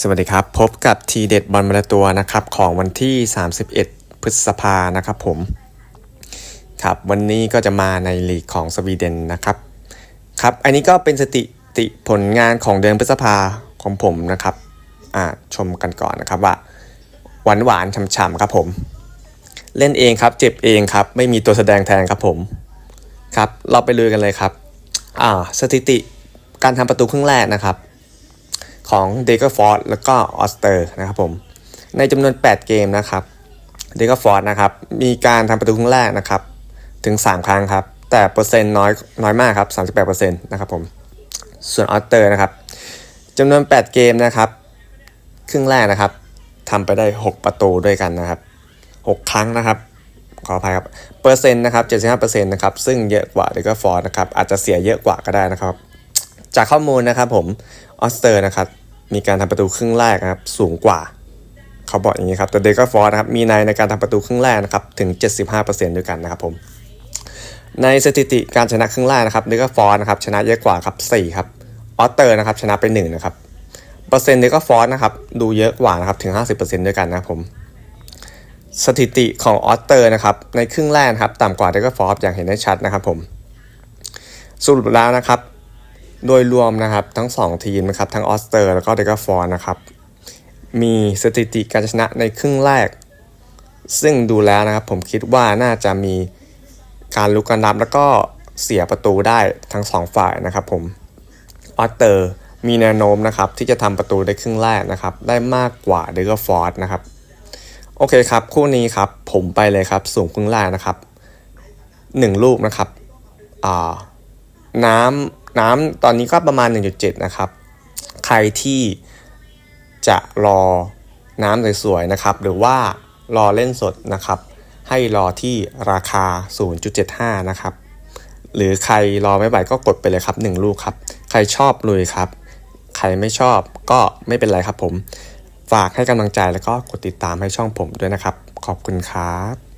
สวัสดีครับ พบกับทีเด็ดบอลมาราตัวนะครับของวันที่ 31 พฤษภานะครับผม ครับวันนี้ก็จะมาในลีกของสวีเดนนะครับ ครับอันนี้ก็เป็นสถิติผลงานของเดือนพฤษภาของผมนะครับอ่าชมกันก่อนนะครับว่า หวานหวานๆฉ่ำๆครับผม เล่นเองครับเจ็บเองครับ ไม่มีตัวแสดงแทนครับผมครับ เราไปลุยกันเลยครับอ่าสถิติการทำประตูครึ่งแรกนะครับ ของเดก e ฟอร์ดแล้วก็ออสเตอร์นะครับผม ในจำนวน 8 เกมนะครับเดก e ฟอร์ดนะครับ มีการทำประตูครึ่งแรกนะครับ ถึง 3 ครั้งครับ แต่เปอร์เซ็นต์น้อยน้อยมากครับ 38%นะครับผม ส่วนออสเตอร์นะครับจำนวน 8 เกมนะครับ ครึ่งแรกนะครับทำไปได้ 6 ประตูด้วยกันนะครับ 6 ครั้งนะครับขออภัยครับ เปอร์เซ็นต์นะครับ 75%นะครับ ซึ่งเยอะกว่าเดก e ฟอร์ดนะครับ อาจจะเสียเยอะกว่าก็ได้นะครับ จากข้อมูลนะครับผม ออสเตอร์นะครับ มีการทำประตูครึ่งแรกนะครับสูงกว่า เขาบอกอย่างนี้ครับแต่เดกฟอร์นะครับมีในในการทำประตูครึ่งแรกนะครับถึง 75%ด้วยกันนะครับผมในสถิติการชนะครึ่งแรกนะครับเดกฟอร์นะครับชนะเยอะกว่าครับ4ครับออสเตอร์นะครับชนะไป1นะครับเปอร์เซ็นต์เดกฟอร์นะครับดูเยอะกว่านะครับถึง 50%ด้วยกันนะครับผมสถิติของออสเตอร์นะครับในครึ่งแรกครับต่ำกว่าเดกฟอร์อย่างเห็นได้ชัดนะครับผมสรุปแล้วนะครับ โดยรวมนะครับทั้ง 2 ทีมนะครับทั้งออสเตอร์แล้วก็เดกาฟอร์นะครับ มีสถิติการชนะในครึ่งแรก ซึ่งดูแล้วนะครับผมคิดว่าน่าจะมีการลุกกันรับแล้วก็เสียประตูได้ทั้ง 2 ฝ่ายนะครับผมออสเตอร์มีแนวโน้มนะครับที่จะทำประตูได้ครึ่งแรกนะครับได้มากกว่าเดกาฟอร์นะครับโอเคครับคู่นี้ครับผมไปเลยครับสูงครึ่งแรกนะครับ 1 ลูกนะครับอ่า น้ำน้ำตอนนี้ก็ประมาณ 1.7 นะครับ ใครที่จะรอน้ำสวยๆนะครับ หรือว่ารอเล่นสดนะครับ ให้รอที่ราคา 0.75 นะครับ หรือใครรอไม่ไหวก็กดไปเลยครับ 1 ลูกครับ ใครชอบลุยครับ ใครไม่ชอบก็ไม่เป็นไรครับผม ฝากให้กำลังใจแล้วก็กดติดตามให้ช่องผมด้วยนะครับ ขอบคุณครับ